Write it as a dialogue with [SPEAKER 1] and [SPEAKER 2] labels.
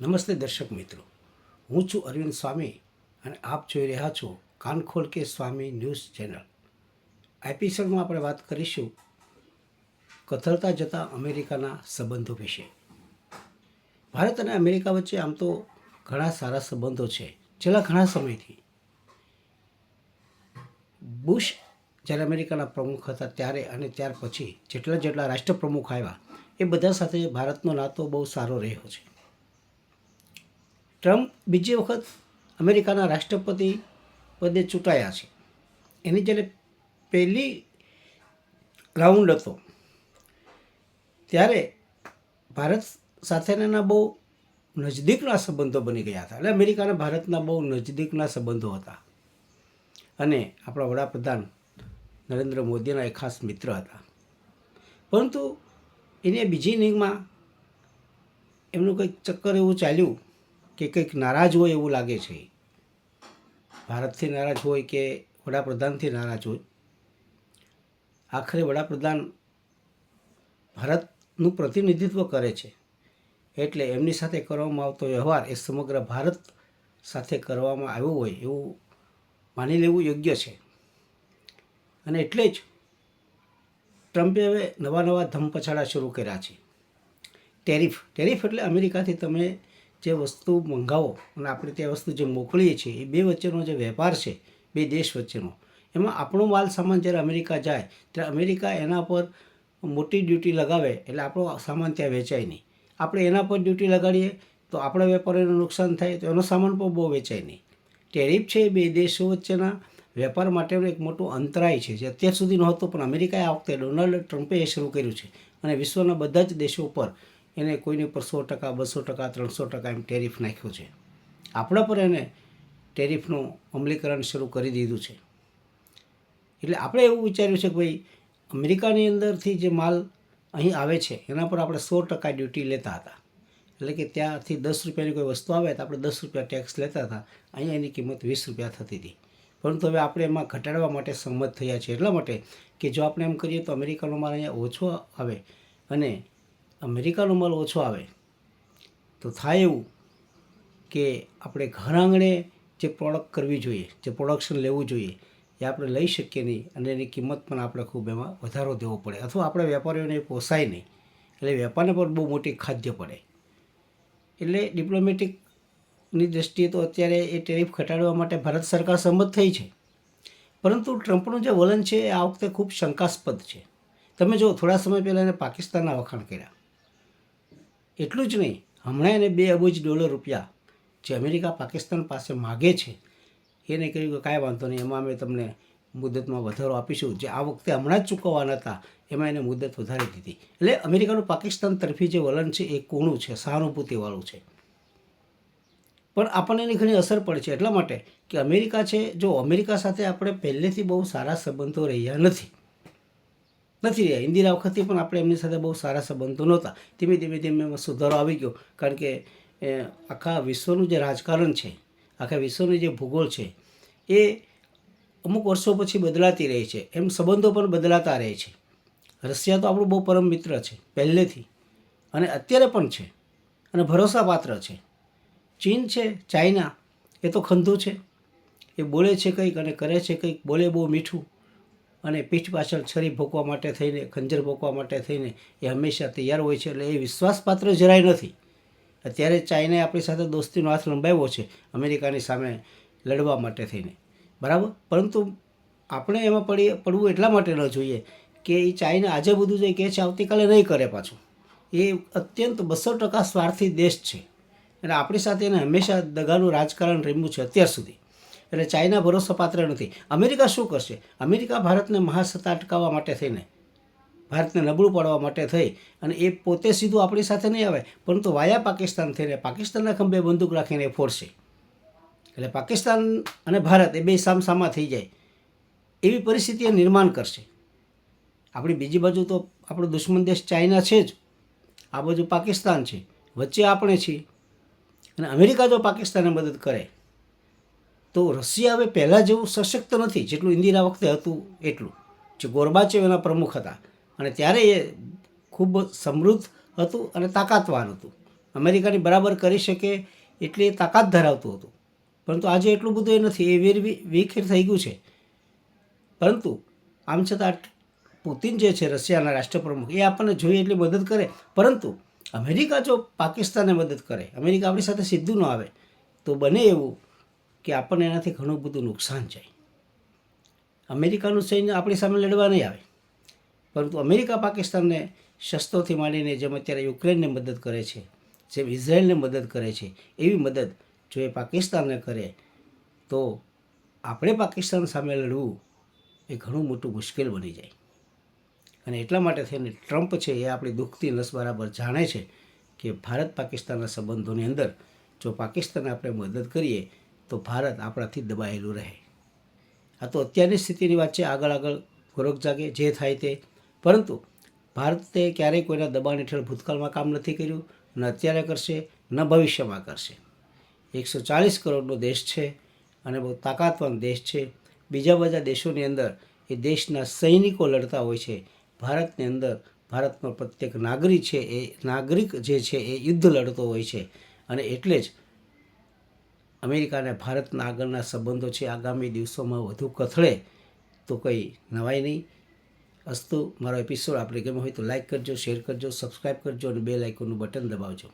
[SPEAKER 1] નમસ્તે દર્શક મિત્રો. હું છું અરવિંદ સ્વામી અને આપ જોઈ રહ્યા છો કાનખોલ કે સ્વામી ન્યૂઝ ચેનલ. આ એપિસોડમાં આપણે વાત કરીશું કથળતા જતા અમેરિકાના સંબંધો વિશે. ભારત અને અમેરિકા વચ્ચે આમ તો ઘણા સારા સંબંધો છે. છેલ્લા ઘણા સમયથી. બુશ જ્યારે અમેરિકાના પ્રમુખ હતા ત્યારે અને ત્યાર પછી જેટલા જેટલા રાષ્ટ્રપ્રમુખ આવ્યા, એ બધા સાથે ભારતનો નાતો બહુ સારો રહ્યો છે. ટ્રમ્પ બીજી વખત અમેરિકાના રાષ્ટ્રપતિ પદે ચૂંટાયા છે. એની જ્યારે પહેલી રાઉન્ડ હતો, ત્યારે ભારત સાથેના બહુ નજદીકના સંબંધો બની ગયા હતા એટલે અમેરિકાના ભારતના બહુ નજદીકના સંબંધો હતા. અને આપણા વડાપ્રધાન નરેન્દ્ર મોદીના એક ખાસ મિત્ર હતા. પરંતુ એને બીજી ઇનિંગમાં એમનું કંઈક ચક્કર એવું ચાલ્યું કે કંઈક નારાજ હોય એવું લાગે છે. ભારતથી નારાજ હોય કે વડાપ્રધાનથી નારાજ હોય. આખરે વડાપ્રધાન ભારતનું પ્રતિનિધિત્વ કરે છે. એટલે એમની સાથે કરવામાં આવતો વ્યવહાર એ સમગ્ર ભારત સાથે કરવામાં આવ્યો હોય એવું માની લેવું યોગ્ય છે. અને એટલે જ ટ્રમ્પે હવે નવા નવા ધમપછાડા શરૂ કર્યા છે. ટેરિફ ટેરિફ એટલે અમેરિકાથી તમે જે વસ્તુ મંગાવો અને આપણે તે વસ્તુ જે મોકલીએ છીએ, એ બે વચ્ચેનો જે વેપાર છે, બે દેશ વચ્ચેનો, એમાં આપણો માલ સામાન જ્યારે અમેરિકા જાય, ત્યારે અમેરિકા એના પર મોટી ડ્યુટી લગાવે એટલે આપણો સામાન ત્યાં વેચાય નહીં. આપણે એના પર ડ્યુટી લગાડીએ તો આપણા વેપારીને નુકસાન થાય તો એનો સામાન પણ બહુ વેચાય નહીં. ટેરિફ છે એ બે દેશો વચ્ચેના વેપાર માટેનો એક મોટો અંતરાય છે, જે અત્યાર સુધી નહોતો, પણ અમેરિકાએ આ વખતે ડોનાલ્ડ ટ્રમ્પે એ શરૂ કર્યું છે અને વિશ્વના બધા જ દેશો ઉપર એને કોઈની પર સો ટકા, બસો ટકા, ત્રણસો ટકા એમ ટેરિફ નાખ્યો છે. આપણા પર એને ટેરિફનું અમલીકરણ શરૂ કરી દીધું છે. એટલે આપણે એવું વિચાર્યું છે કે ભાઈ, અમેરિકાની અંદરથી જે માલ અહીં આવે છે, એના પર આપણે સો ટકા ડ્યુટી લેતા હતા. એટલે કે ત્યાંથી દસ રૂપિયાની કોઈ વસ્તુ આવે તો આપણે દસ રૂપિયા ટેક્સ લેતા હતા. અહીંયા એની કિંમત વીસ રૂપિયા થતી હતી. પરંતુ હવે આપણે એમાં ઘટાડવા માટે સંમત થયા છે. એટલા માટે કે જો આપણે એમ કરીએ તો અમેરિકાનો માલ અહીંયા ઓછો આવે અને અમેરિકાનો માલ ઓછો આવે, તો થાય એવું કે આપણે ઘર આંગણે જે પ્રોડક્ટ કરવી જોઈએ, જે પ્રોડક્શન લેવું જોઈએ, એ આપણે લઈ શકીએ નહીં અને એની કિંમત પણ આપણે ખૂબ એમાં વધારો દેવો પડે અથવા આપણે વેપારીઓને પોસાય નહીં. એટલે વેપારને પણ બહુ મોટી ખાદ્ય પડે. એટલે ડિપ્લોમેટિકની દૃષ્ટિએ તો અત્યારે એ ટેરિફ ઘટાડવા માટે ભારત સરકાર સંમત થઈ છે. પરંતુ ટ્રમ્પનું જે વલણ છે, એ આ વખતે ખૂબ શંકાસ્પદ છે. તમે જો થોડા સમય પહેલાં એને પાકિસ્તાનના વખાણ કર્યા. એટલું જ નહીં, હમણાં એને બે અબજ ડોલર રૂપિયા જે અમેરિકા પાકિસ્તાન પાસે માગે છે, એને કહ્યું કે કાંઈ વાંધો નહીં, એમાં અમે તમને મુદતમાં વધારો આપીશું. જે આ વખતે હમણાં જ ચૂકવવાના હતા, એમાં એને મુદત વધારી દીધી. એટલે અમેરિકાનું પાકિસ્તાન તરફી જે વલણ છે, એ કોણું છે, સહાનુભૂતિવાળું છે. પણ આપણને એની ઘણી અસર પડે છે, એટલા માટે કે અમેરિકા છે, જો અમેરિકા સાથે આપણે પહેલેથી બહુ સારા સંબંધો રહ્યા નથી નથી રહ્યા. ઇન્દિરા વખતે પણ આપણે એમની સાથે બહુ સારા સંબંધો નહોતા. ધીમે ધીમે ધીમે એમાં સુધારો આવી ગયો. કારણ કે આખા વિશ્વનું જે રાજકારણ છે, આખા વિશ્વનું જે ભૂગોળ છે, એ અમુક વર્ષો પછી બદલાતી રહે છે. એમ સંબંધો પણ બદલાતા રહે છે. રશિયા તો આપણું બહુ પરમ મિત્ર છે, પહેલેથી. અને અત્યારે પણ છે. અને ભરોસાપાત્ર છે. ચીન છે, ચાઇના, એ તો ખંધુ છે. એ બોલે છે કંઈક અને કરે છે કંઈક, બોલે બહુ મીઠું. અને પીઠ પાછળ છરી ભોંકવા માટે થઈને, ખંજર ભોંકવા માટે થઈને એ હંમેશા તૈયાર હોય છે. એટલે એ વિશ્વાસપાત્ર જરાય નથી. અત્યારે ચાઇનાએ આપણી સાથે દોસ્તીનો હાથ લંબાવ્યો છે, અમેરિકાની સામે લડવા માટે થઈને. બરાબર? પરંતુ આપણે એમાં પડી, પડવું એટલા માટે ન જોઈએ કે એ ચાઇના આજે બધું જે કહે છે, આવતીકાલે નહીં કરે પાછું. એ અત્યંત બસો ટકા સ્વાર્થી દેશ છે. અને આપણી સાથે એને હંમેશા દગાનું રાજકારણ રમ્યું છે અત્યાર સુધી. એટલે ચાઇના ભરોસાપાત્ર નથી. અમેરિકા શું કરશે? અમેરિકા ભારતને મહાસત્તા અટકાવવા માટે થઈને, ભારતને નબળું પાડવા માટે થઈ અને એ પોતે સીધું આપણી સાથે નહીં આવે, પરંતુ વાયા પાકિસ્તાન થઈને પાકિસ્તાનના ખંભે બંદૂક રાખીને એ ફોડશે. એટલે પાકિસ્તાન અને ભારત એ બે સામસામા થઈ જાય. એવી પરિસ્થિતિ એ નિર્માણ કરશે. આપણી બીજી બાજુ તો આપણો દુશ્મન દેશ ચાઇના છે જ. આ બાજુ પાકિસ્તાન છે. વચ્ચે આપણે છીએ. અને અમેરિકા જો પાકિસ્તાનને મદદ કરે તો રશિયા હવે પહેલાં જેવું સશક્ત નથી, જેટલું ઇન્દિરા વખતે હતું એટલું. જે ગોરબાચેવ એના પ્રમુખ હતા. અને ત્યારે એ ખૂબ સમૃદ્ધ હતું અને તાકાતવાન હતું. અમેરિકાની બરાબર કરી શકે એટલી તાકાત ધરાવતું હતું. પરંતુ આજે એટલું બધું એ નથી, એ વીર વિખેર થઈ ગયું છે. પરંતુ આમ છતાં પુતિન જે છે, રશિયાના રાષ્ટ્રપ્રમુખ, એ આપણને જોઈએ એટલી મદદ કરે. પરંતુ અમેરિકા જો પાકિસ્તાનને મદદ કરે, અમેરિકા આપણી સાથે સીધું ન આવે, તો બને એવું કે આપણને એનાથી ઘણું બધું નુકસાન જાય. અમેરિકાનું સૈન્ય આપણી સામે લડવા નહીં આવે. પરંતુ અમેરિકા પાકિસ્તાનને શસ્ત્રોથી માંડીને જેમ અત્યારે યુક્રેનને મદદ કરે છે, જેમ ઇઝરાયલને મદદ કરે છે, એવી મદદ જો એ પાકિસ્તાનને કરે, તો આપણે પાકિસ્તાન સામે લડવું એ ઘણું મોટું મુશ્કેલ બની જાય. અને એટલા માટે થઈને ટ્રમ્પ છે એ આપણી દુઃખતી નસ બરાબર જાણે છે કે ભારત પાકિસ્તાનના સંબંધોની અંદર જો પાકિસ્તાનને આપણે મદદ કરીએ તો ભારત આપણાથી દબાયેલું રહે. આ તો અત્યારની સ્થિતિની વાત છે, આગળ આગળ ગોરખ જાગે, જે થાય તે. પરંતુ ભારતે ક્યારેય કોઈના દબાણ હેઠળ ભૂતકાળમાં કામ નથી કર્યું, ન અત્યારે કરશે, ન ભવિષ્યમાં કરશે. એકસો ચાલીસ કરોડનો દેશ છે અને બહુ તાકાતવાન દેશ છે. બીજા બધા દેશોની અંદર એ દેશના સૈનિકો લડતા હોય છે. ભારતની અંદર ભારતનો પ્રત્યેક નાગરિક છે એ, નાગરિક જે છે એ યુદ્ધ લડતો હોય છે. અને એટલે જ અમેરિકા અને ભારતના આગળના સંબંધો છે, આગામી દિવસોમાં વધુ કથળે તો કંઈ નવાય નહીં. અસ્તુ, મારો એપિસોડ આપણે ગમ્યો હોય તો લાઈક કરજો શેર કરજો સબસ્ક્રાઈબ કરજો અને બે લાઇકોનું બટન દબાવજો.